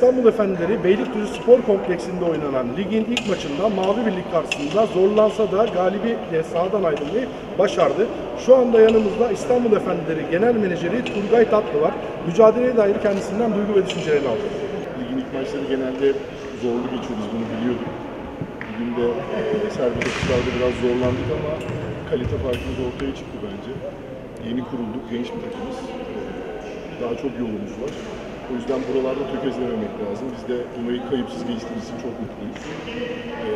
İstanbul Efendileri Beylikdüzü Spor Kompleksinde oynanan ligin ilk maçında Mavi Birlik karşısında zorlansa da galibiyetle sahadan ayrılmayı başardı. Şu anda yanımızda İstanbul Efendileri Genel Menajeri Turgay Tatlı var. Mücadeleye dair kendisinden duygu ve düşüncelerini aldık. Ligin ilk maçları genelde zorlu geçiyor biz bunu biliyorduk. Bugün de e, serbest biraz zorlandık ama kalite farkımız ortaya çıktı bence. Yeni kurulduk, genç bir takımız. Daha çok yolumuz var. Yüzden buralarda tökezlememek lazım. Biz de burayı kayıpsız geçtiğimiz için çok mutluyuz. E,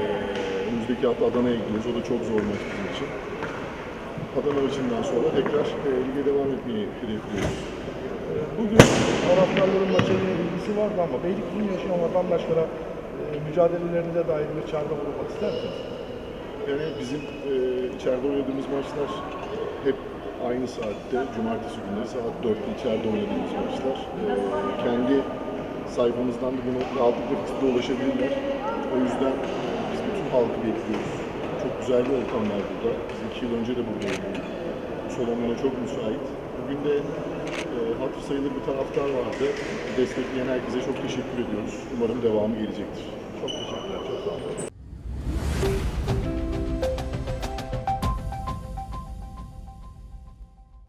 önümüzdeki hafta Adana'ya gidiyoruz. O da çok zor maç bizim için. Adana maçından sonra tekrar e, lige devam etmeyi hedefliyoruz. Bugün taraftarların maçıyla ilgisi vardı ama Beylikdüzü'nü yaşayan vatandaşlara e, mücadelelerine dair bir çağrıda bulunmak ister misiniz? Yani bizim e, içeride oynadığımız maçlar hep aynı saatte, cumartesi günleri saat 4'te içeride oynadığımız maçlar. E, kendi sayfamızdan da bunu rahatlıkla fikside ulaşabilirler. O yüzden biz bütün halkı bekliyoruz. Çok güzel bir ortam var burada. Biz iki yıl önce de burada oynadık. Bu salon bana çok müsait. Bugün de e, hatır sayılır bir taraftar vardı. Destekleyen herkese çok teşekkür ediyoruz. Umarım devamı gelecektir. Çok teşekkürler. Çok sağ olun.